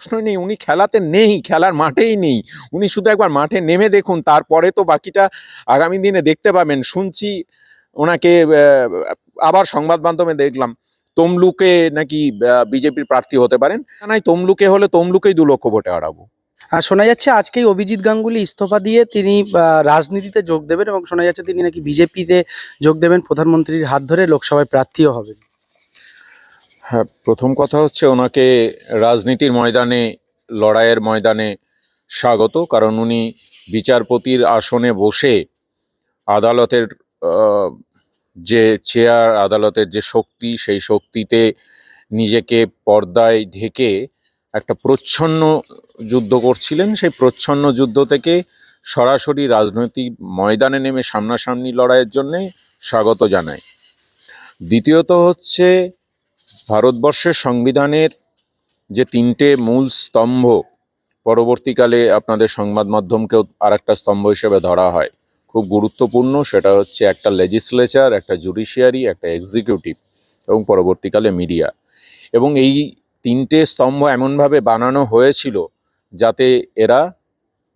প্রশ্ন নেই, উনি খেলাতে নেই, খেলার মাঠেই নেই। উনি শুধু একবার মাঠে নেমে দেখুন, তারপরে তো বাকিটা আগামী দিনে দেখতে পাবেন। শুনছি ওনাকে আবার সংবাদ মাধ্যমে দেখলাম, তমলুকে নাকি বিজেপির প্রার্থী হতে পারেন। নাই তমলুকে হলে তমলুকেই দু লক্ষ ভোটে হারাবো। আর শোনা যাচ্ছে আজকেই অভিজিৎ গাঙ্গুলি ইস্তফা দিয়ে তিনি রাজনীতিতে যোগ দেবেন এবং শোনা যাচ্ছে তিনি নাকি বিজেপিতে যোগ দেবেন প্রধানমন্ত্রীর হাত ধরে লোকসভায় প্রার্থীও হবেন। হ্যাঁ প্রথম কথা হচ্ছে ওনাকে রাজনীতির ময়দানে, লড়াইয়ের ময়দানে স্বাগত, কারণ উনি বিচারপতির আসনে বসে আদালতের যে চেয়ার, আদালতের যে শক্তি, সেই শক্তিতে নিজেকে পর্দায় ঢেকে একটা প্রচ্ছন্ন যুদ্ধ করছিলেন। সেই প্রচ্ছন্ন যুদ্ধ থেকে সরাসরি রাজনৈতিক ময়দানে নেমে সামনাসামনি লড়াইয়ের জন্যে স্বাগত জানায়। দ্বিতীয়ত হচ্ছে ভারতবর্ষের সংবিধানের যে তিনটে মূল স্তম্ভ, পরবর্তীকালে আপনাদের সংবাদ মাধ্যমকেও আর একটা স্তম্ভ হিসেবে ধরা হয়। খুব গুরুত্বপূর্ণ, সেটা হচ্ছে একটা লেজিসলেচার একটা জুডিশিয়ারি একটা এক্সিকিউটিভ এবং পরবর্তীকালে মিডিয়া এবং এই তিনটে স্তম্ভ এমনভাবে বানানো হয়েছিল যাতে এরা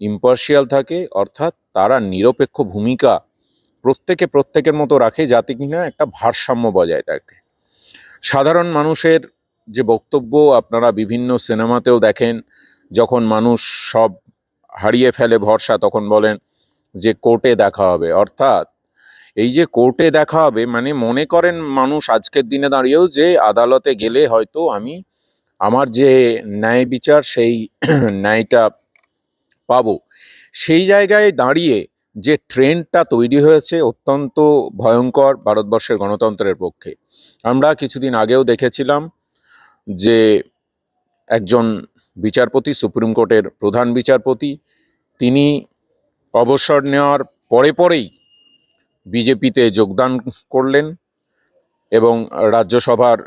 ইম্পার্শিয়াল থাকে, অর্থাৎ তারা নিরপেক্ষ ভূমিকা প্রত্যেকে প্রত্যেকের মতো রাখে যাতে কিনা একটা ভারসাম্য বজায় থাকে। সাধারণ মানুষের যে বক্তব্য আপনারা বিভিন্ন সিনেমাতেও দেখেন, যখন মানুষ সব হারিয়ে ফেলে ভরসা, তখন বলেন যে কোর্টে দেখা হবে। অর্থাৎ এই যে কোর্টে দেখা হবে মানে মনে করেন মানুষ আজকের দিনে দাঁড়িয়েও যে আদালতে গেলে হয়তো আমি আমার যে ন্যায় বিচার, সেই ন্যায়টা পাবো। সেই জায়গায় দাঁড়িয়ে যে ট্রেন্ডটা তৈরি হয়েছে অত্যন্ত ভয়ঙ্কর ভারতবর্ষের গণতন্ত্রের পক্ষে। আমরা কিছুদিন আগেও দেখেছিলাম যে একজন বিচারপতি, সুপ্রিম কোর্টের প্রধান বিচারপতি, তিনি অবসর নেওয়ার পরে পরেই বিজেপিতে যোগদান করলেন এবং রাজ্যসভার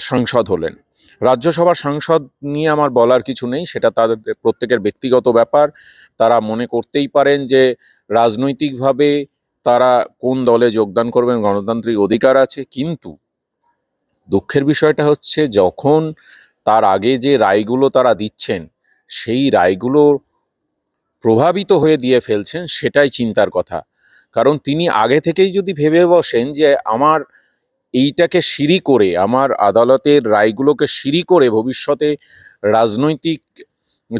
সাংসদ হলেন। রাজ্যসভার সাংসদ নিয়ে আমার বলার কিছু নেই, সেটা তাদের প্রত্যেকের ব্যক্তিগত ব্যাপার। তারা মনে করতেই পারেন যে রাজনৈতিকভাবে তারা কোন দলে যোগদান করবেন গণতান্ত্রিক অধিকার আছে, কিন্তু দুঃখের বিষয়টা হচ্ছে যখন তার আগে যে রায়গুলো তারা দিচ্ছেন, সেই রায়গুলো প্রভাবিত হয়ে দিয়ে ফেলছেন সেটাই চিন্তার কথা। কারণ তিনি আগে থেকেই যদি ভেবে বসেন যে আমার এইটাকে সিঁড়ি করে, আমার আদালতের রায়গুলোকে সিঁড়ি করে ভবিষ্যতে রাজনৈতিক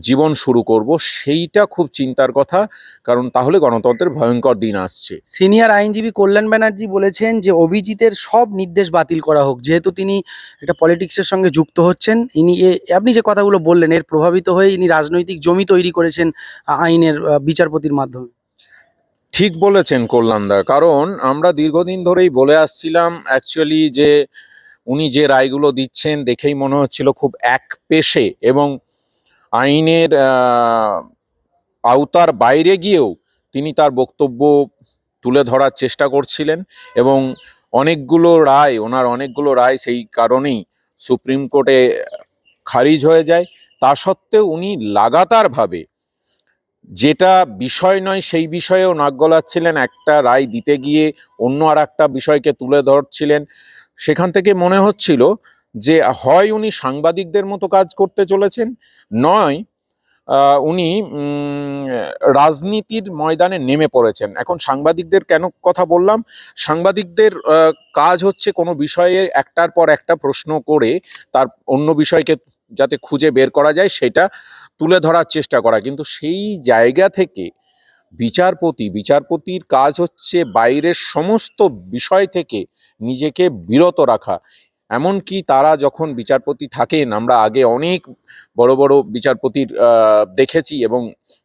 জীবন শুরু করব সেইটা খুব চিন্তার কথা। কারণ তাহলে গণতন্ত্রের ভয়ঙ্কর দিন আসছে। সিনিয়র আইনজীবী কল্যাণ ব্যানার্জি বলেছেন যে অভিজিতের সব নির্দেশ বাতিল করা হোক। যেহেতু তিনি একটা পলিটিক্সের সঙ্গে যুক্ত হচ্ছেন ইনি এ- আপনি যে কথাগুলো বললেন এর প্রভাবিত হয়ে ইনি রাজনৈতিক জমি তৈরি করেছেন আইনের বিচারপতির মাধ্যমে। ঠিক বলেছেন কল্যাণদা। কারণ আমরা দীর্ঘদিন ধরেই বলে আসছিলাম অ্যাকচুয়ালি যে উনি যে রায়গুলো দিচ্ছেন দেখেই মনে হচ্ছিল খুব এক পেশে এবং আইনের আওতার বাইরে গিয়েও তিনি তার বক্তব্য তুলে ধরার চেষ্টা করছিলেন এবং অনেকগুলো রায়, ওনার অনেকগুলো রায় সেই কারণেই সুপ্রিম কোর্টে খারিজ হয়ে যায়। তা সত্ত্বেও উনি লাগাতারভাবে যেটা বিষয় নয় সেই বিষয়েও নাক গলাচ্ছিলেন, একটা রায় দিতে গিয়ে অন্য আর একটা বিষয়কে তুলে ধরছিলেন। সেখান থেকে মনে হচ্ছিল যে হয় উনি সাংবাদিকদের মতো কাজ করতে চলেছেন, নয় উনি রাজনীতির ময়দানে নেমে পড়েছেন। এখন সাংবাদিকদের কেন কথা বললাম? সাংবাদিকদের কাজ হচ্ছে কোনো বিষয়ে একটার পর একটা প্রশ্ন করে তার অন্য বিষয়কে যাতে খুঁজে বের করা যায়, সেটা তুলে ধরার চেষ্টা করা। কিন্তু সেই জায়গা থেকে বিচারপতি, বিচারপতির কাজ হচ্ছে বাইরের সমস্ত বিষয় থেকে নিজেকে বিরত রাখা। এমনকি তারা যখন বিচারপতি থাকেন, আমরা আগে অনেক বড় বড় বিচারপতির দেখেছি এবং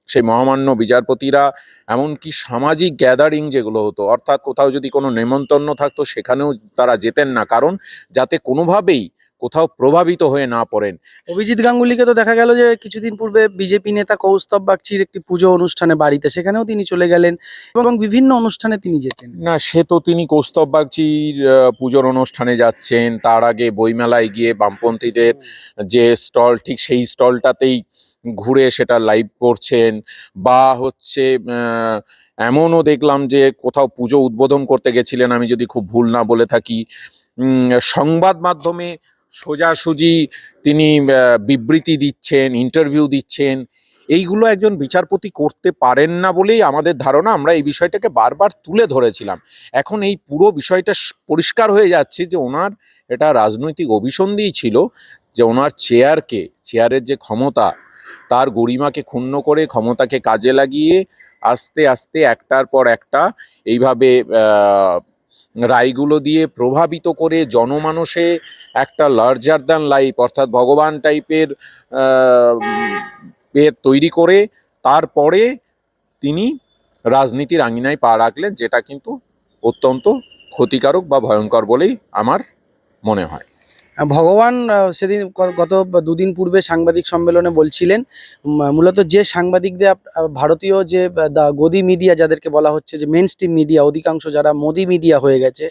সেই মহামান্য বিচারপতিরা, এমনকি সামাজিক গ্যাদারিং যেগুলো হতো, অর্থাৎ কোথাও যদি কোনো নেমন্তন্ন থাকতো, সেখানেও তারা যেতেন না। কারণ যাতে কোনোভাবেই কোথাও প্রভাবিত হয়ে না পড়েন। অভিজিৎ গাঙ্গুলিকে তো দেখা গেল যে কিছুদিন পূর্বে বিজেপি নেতা কৌস্তব বাগচির একটি পুজো অনুষ্ঠানে বাড়িতে সেখানেও তিনি চলে গেলেন এবং বিভিন্ন অনুষ্ঠানে তিনি যেতেন। না সে তো তিনি কৌস্তব বাগচির পুজোর অনুষ্ঠানে যাচ্ছেন তার আগে বইমেলায় গিয়ে বামপন্থীদের যে স্টল ঠিক সেই স্টলটাতেই ঘুরে সেটা লাইভ করছেন। বা হচ্ছে এমনও দেখলাম যে কোথাও পুজো উদ্বোধন করতে গেছিলেন আমি যদি খুব ভুল না বলে থাকি। সংবাদ মাধ্যমে সোজাসুজি তিনি বিবৃতি দিচ্ছেন ইন্টারভিউ দিচ্ছেন। এইগুলো একজন বিচারপতি করতে পারেন না বলেই আমাদের ধারণা, আমরা এই বিষয়টাকে বারবার তুলে ধরেছিলাম। এখন এই পুরো বিষয়টা পরিষ্কার হয়ে যাচ্ছে যে ওনার এটা রাজনৈতিক অভিসন্ধিই ছিল যে ওনার চেয়ারকে চেয়ারের যে ক্ষমতা, তার গরিমাকে ক্ষুণ্ণ করে ক্ষমতাকে কাজে লাগিয়ে আস্তে আস্তে একটার পর একটা এইভাবে রায়গুলো দিয়ে প্রভাবিত করে জনমানসে একটা লার্জার দ্যান লাইফ অর্থাৎ ভগবান টাইপের তৈরি করে তারপরে তিনি রাজনীতির আঙিনায় পা রাখলেন, যেটা কিন্তু অত্যন্ত ক্ষতিকারক বা ভয়ঙ্কর বলেই আমার মনে হয়। ভগবান সেদিন গত দুদিন পূর্বে সাংবাদিক সম্মেলনে বলছিলেন মূলত যে সাংবাদিকদের ভারতীয় যে গদি মিডিয়া যাদেরকে বলা হচ্ছে যে মেন স্ট্রিম মিডিয়া অধিকাংশ যারা মোদি মিডিয়া হয়ে গেছে,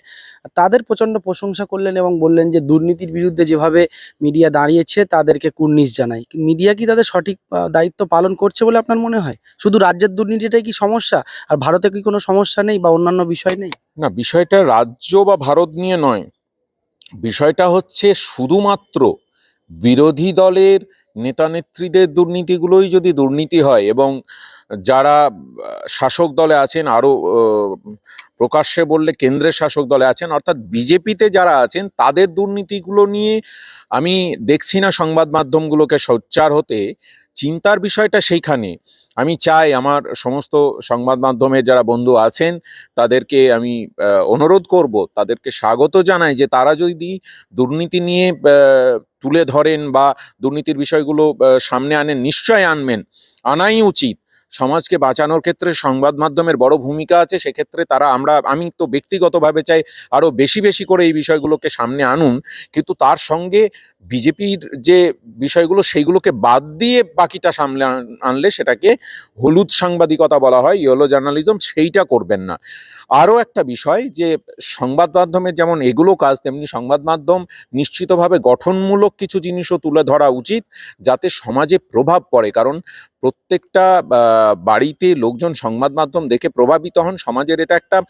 তাদের প্রচণ্ড প্রশংসা করলেন এবং বললেন যে দুর্নীতির বিরুদ্ধে যেভাবে মিডিয়া দাঁড়িয়েছে, তাদেরকে কুর্নিশ জানাই। মিডিয়া কি তাদের সঠিক দায়িত্ব পালন করছে বলে আপনার মনে হয়? শুধু রাজ্যের দুর্নীতিটাই কি সমস্যা? আর ভারতে কি কোনো সমস্যা নেই বা অন্যান্য বিষয় নেই? না, বিষয়টা রাজ্য বা ভারত নিয়ে নয়। বিষয়টা হচ্ছে শুধুমাত্র বিরোধী দলের নেতানেত্রীদের দুর্নীতিগুলোই যদি দুর্নীতি হয় এবং যারা শাসক দলে আছেন আরও প্রকাশ্যে বললে কেন্দ্রের শাসক দলে আছেন, অর্থাৎ বিজেপিতে যারা আছেন, তাদের দুর্নীতিগুলো নিয়ে আমি দেখছি না সংবাদ মাধ্যমগুলোকে সোচ্চার হতে। চিন্তার বিষয়টা সেইখানে। আমি চাই আমার সমস্ত সংবাদ মাধ্যমের যারা বন্ধু আছেন, তাদেরকে আমি অনুরোধ করব, তাদেরকে স্বাগত জানাই যে তারা যদি দুর্নীতি নিয়ে তুলে ধরেন বা দুর্নীতির বিষয়গুলো সামনে আনেন, নিশ্চয় আনবেন। আনাই উচিত। সমাজকে বাঁচানোর ক্ষেত্রে সংবাদ মাধ্যমের বড় ভূমিকা আছে, সেক্ষেত্রে তারা আমরা, আমি তো ব্যক্তিগতভাবে চাই আরও বেশি বেশি করে এই বিষয়গুলোকে সামনে আনুন। কিন্তু তার সঙ্গে বিজেপির যে বিষয়গুলো, সেইগুলোকে বাদ দিয়ে বাকিটা সামলে আন- আনলে সেটাকে হলুদ সাংবাদিকতা বলা হয় ইয়েলো জার্নালিজম সেইটা করবেন না। আরও একটা বিষয় যে, সংবাদ মাধ্যমের যেমন এগুলো কাজ, তেমনি সংবাদ মাধ্যম নিশ্চিতভাবে গঠনমূলক কিছু জিনিসও তুলে ধরা উচিত, যাতে সমাজে প্রভাব পড়ে। কারণ প্রত্যেকটা বাড়িতে লোকজন সংবাদ মাধ্যম দেখে প্রভাবিত হন, সমাজের এটা একটা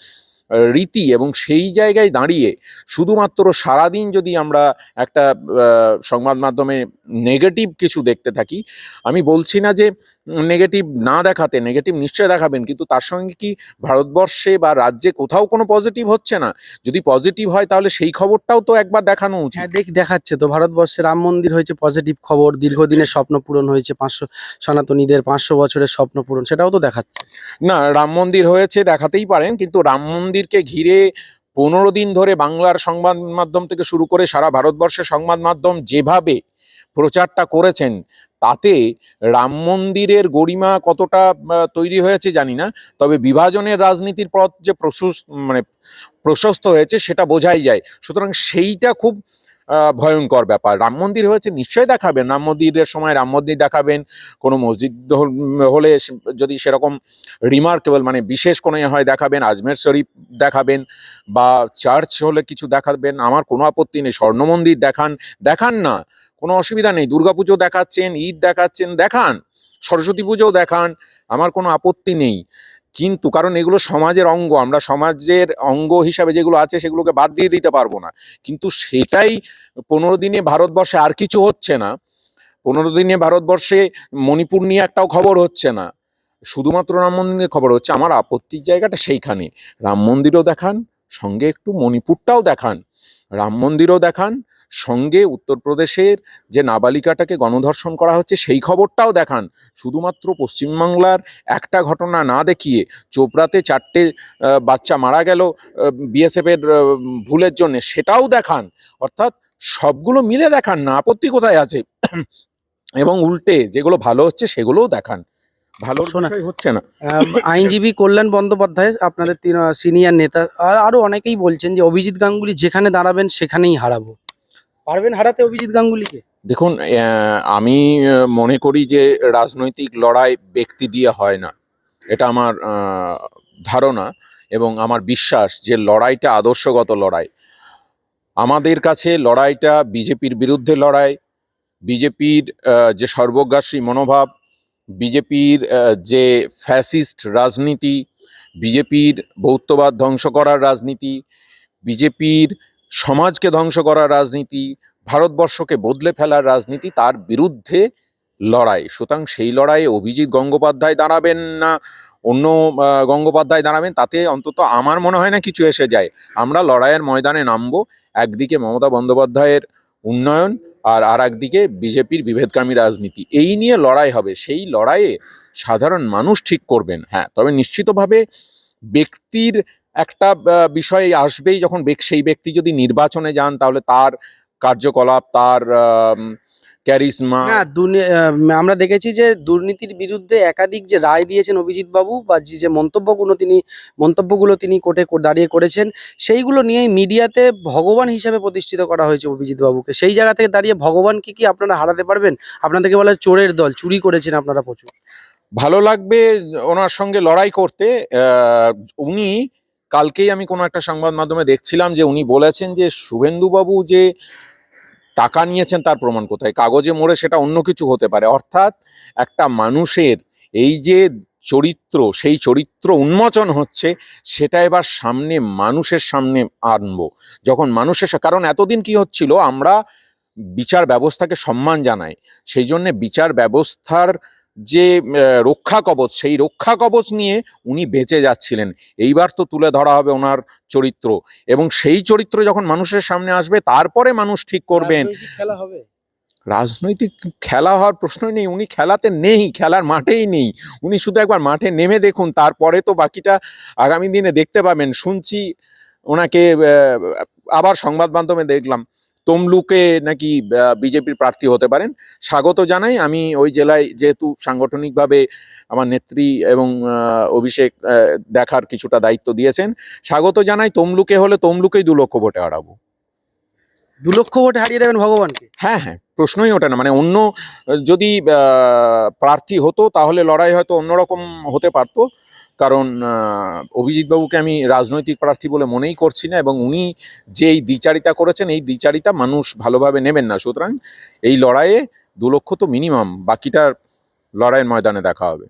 রীতি এবং সেই জায়গায় দাঁড়িয়ে শুধুমাত্র সারাদিন যদি আমরা একটা সংবাদ মাধ্যমে নেগেটিভ কিছু দেখতে থাকি। আমি বলছি না যে নেগেটিভ না দেখাতে নেগেটিভ নিশ্চয় দেখাবেন কিন্তু তার সঙ্গে কি ভারতবর্ষে বা রাজ্যে কোথাও কোনো পজিটিভ হচ্ছে না? যদি পজিটিভ হয় তাহলে সেই খবরটাও তো একবার দেখানো উচিত। হ্যাঁ দেখ দেখাচ্ছে তো। ভারতবর্ষে রাম মন্দির হয়েছে পজিটিভ খবর দীর্ঘদিনের স্বপ্ন পূরণ হয়েছে পাঁচশো সনাতনীদের পাঁচশো বছরের স্বপ্ন পূরণ সেটাও তো দেখাচ্ছে। না রাম মন্দির হয়েছে দেখাতেই পারেন কিন্তু রাম মন্দিরকে ঘিরে পনেরো দিন ধরে বাংলার সংবাদ মাধ্যম থেকে শুরু করে সারা ভারতবর্ষের সংবাদ মাধ্যম যেভাবে প্রচারটা করেছেন, তাতে রাম মন্দিরের গরিমা কতটা তৈরি হয়েছে জানি না, তবে বিভাজনের রাজনীতির পথ যে প্রশস্ত মানে প্রশস্ত হয়েছে সেটা বোঝাই যায়। সুতরাং সেইটা খুব ভয়ঙ্কর ব্যাপার। রাম মন্দির হয়েছে, নিশ্চয়ই দেখাবেন। রাম মন্দিরের সময় রাম মন্দির দেখাবেন, কোনো মসজিদ হলে যদি সেরকম রিমার্কেবল মানে বিশেষ কোনো এ হয় দেখাবেন, আজমের শরীফ দেখাবেন, বা চার্চ হলে কিছু দেখাবেন, আমার কোনো আপত্তি নেই। স্বর্ণ মন্দির দেখান দেখান না। কোনো অসুবিধা নেই। দুর্গাপুজো দেখাচ্ছেন, ঈদ দেখাচ্ছেন, দেখান। সরস্বতী পুজোও দেখান, আমার কোনো আপত্তি নেই। কিন্তু কারণ এগুলো সমাজের অঙ্গ, আমরা সমাজের অঙ্গ হিসাবে যেগুলো আছে সেগুলোকে বাদ দিয়ে দিতে পারব না। কিন্তু সেটাই পনেরো দিনে ভারতবর্ষে আর কিছু হচ্ছে না। পনেরো দিনে ভারতবর্ষে মণিপুর নিয়ে একটাও খবর হচ্ছে না। শুধুমাত্র রাম মন্দিরের খবর হচ্ছে। আমার আপত্তির জায়গাটা সেইখানে। রাম মন্দিরও দেখান, সঙ্গে একটু মণিপুরটাও দেখান। রাম মন্দিরও দেখান সঙ্গে উত্তরপ্রদেশের যে নাবালিকাটাকে গণধর্ষণ করা হচ্ছে সেই খবরটাও দেখান। শুধুমাত্র পশ্চিমবাংলার একটা ঘটনা না দেখিয়ে চোপড়াতে চারটে বাচ্চা মারা গেল বিএসএফের ভুলের জন্য সেটাও দেখান। অর্থাৎ সবগুলো মিলে দেখান না আপত্তি কোথায় আছে? এবং উল্টে যেগুলো ভালো হচ্ছে সেগুলোও দেখান। ভালো শোনা- হচ্ছে না। আইনজীবী কল্যাণ বন্দ্যোপাধ্যায় আপনাদের সিনিয়র নেতা আর আরও অনেকেই বলছেন যে অভিজিৎ গাঙ্গুলি যেখানে দাঁড়াবেন সেখানেই হারাবো। পারবেন হারাতে অভিজিৎ গাঙ্গুলিকে? দেখুন আমি মনে করি যে রাজনৈতিক লড়াই ব্যক্তি দিয়ে হয় না। এটা আমার ধারণা এবং আমার বিশ্বাস যে লড়াইটা আদর্শগত লড়াই। আমাদের কাছে লড়াইটা বিজেপির বিরুদ্ধে লড়াই, বিজেপির যে সর্বগ্রাসী মনোভাব, বিজেপির যে ফ্যাসিস্ট রাজনীতি, বিজেপির বৌদ্ধবাদ ধ্বংস করার রাজনীতি, বিজেপির সমাজকে ধ্বংস করার রাজনীতি, ভারতবর্ষকে বদলে ফেলার রাজনীতি, তার বিরুদ্ধে লড়াই। সুতরাং সেই লড়াইয়ে অভিজিৎ গঙ্গোপাধ্যায় দাঁড়াবেন না, অন্য গঙ্গোপাধ্যায় দাঁড়াবেন, তাতে অন্তত আমার মনে হয় না কিছু এসে যায়। আমরা লড়াইয়ের ময়দানে নামবো, একদিকে মমতা বন্দ্যোপাধ্যায়ের উন্নয়ন আর আর একদিকে বিজেপির বিভেদকামী রাজনীতি। এই নিয়ে লড়াই হবে। সেই লড়াইয়ে সাধারণ মানুষ ঠিক করবেন। হ্যাঁ তবে নিশ্চিতভাবে ব্যক্তির একটা বিষয় আসবেই যখন সেই ব্যক্তি যদি নির্বাচনে যান তাহলে তার কার্যকলাপ তার ক্যারিসমা না আমরা দেখেছি যে দুর্নীতির বিরুদ্ধে একাধিক যে রায় দিয়েছেন অভিজিৎ বাবু বা যে যে মন্তব্যগুলো তিনি মন্তব্যগুলো তিনি কোর্টে কো- দাঁড়িয়ে করেছেন সেইগুলো নিয়েই মিডিয়াতে ভগবান হিসাবে প্রতিষ্ঠিত করা হয়েছে অভিজিৎ বাবুকে সেই জায়গা থেকে দাঁড়িয়ে ভগবানকে কি আপনারা হারাতে পারবেন? আপনাদেরকে বলে চোরের দল চুরি করেছেন আপনারা প্রচুর। ভালো লাগবে ওনার সঙ্গে লড়াই করতে আহ, উনি কালকেই আমি কোনো একটা সংবাদ মাধ্যমে দেখছিলাম যে উনি বলেছেন যে শুভেন্দুবাবু যে টাকা নিয়েছেন তার প্রমাণ কোথায়? কাগজে মোড়ে সেটা অন্য কিছু হতে পারে। অর্থাৎ একটা মানুষের এই যে চরিত্র, সেই চরিত্র উন্মোচন হচ্ছে, সেটা এবার সামনে মানুষের সামনে আনব। যখন মানুষের কারণ এতদিন কি হচ্ছিল, আমরা বিচার ব্যবস্থাকে সম্মান জানাই। সেই জন্যে বিচার ব্যবস্থার যে রক্ষা কবচ সেই রক্ষা কবচ নিয়ে উনি বেঁচে যাচ্ছিলেন। এইবার তো তুলে ধরা হবে ওনার চরিত্র। এবং সেই চরিত্র যখন মানুষের সামনে আসবে তারপরে মানুষ ঠিক করবেন। খেলা হবে। রাজনৈতিক খেলা হওয়ার প্রশ্নই নেই। উনি খেলাতে নেই খেলার মাঠেই নেই। উনি শুধু একবার মাঠে নেমে দেখুন তারপরে তো বাকিটা আগামী দিনে দেখতে পাবেন। শুনছি ওনাকে আবার সংবাদ মাধ্যমে দেখলাম। তমলুকে নাকি বিজেপির প্রার্থী হতে পারেন। স্বাগত জানাই। আমি ওই জেলায় যেহেতু সাংগঠনিকভাবে আমার নেত্রী এবং অভিষেক দেখার কিছুটা দায়িত্ব দিয়েছেন স্বাগত জানাই তমলুকে হলে তমলুকেই দু লক্ষ ভোটে হারাবো। দু লক্ষ ভোটে হারিয়ে দেবেন ভগবানকে? হ্যাঁ হ্যাঁ প্রশ্নই ওঠে না। মানে অন্য যদি প্রার্থী হতো তাহলে লড়াই হয়তো অন্যরকম হতে পারতো। কারণ অভিজিৎবাবুকে আমি রাজনৈতিক প্রার্থী বলে মনেই করছি না এবং উনি যেই দ্বিচারিতা করেছেন, এই দ্বিচারিতা মানুষ ভালোভাবে নেবেন না। সুতরাং এই লড়াইয়ে দু লক্ষ তো মিনিমাম, বাকিটার লড়াইয়ের ময়দানে দেখা হবে।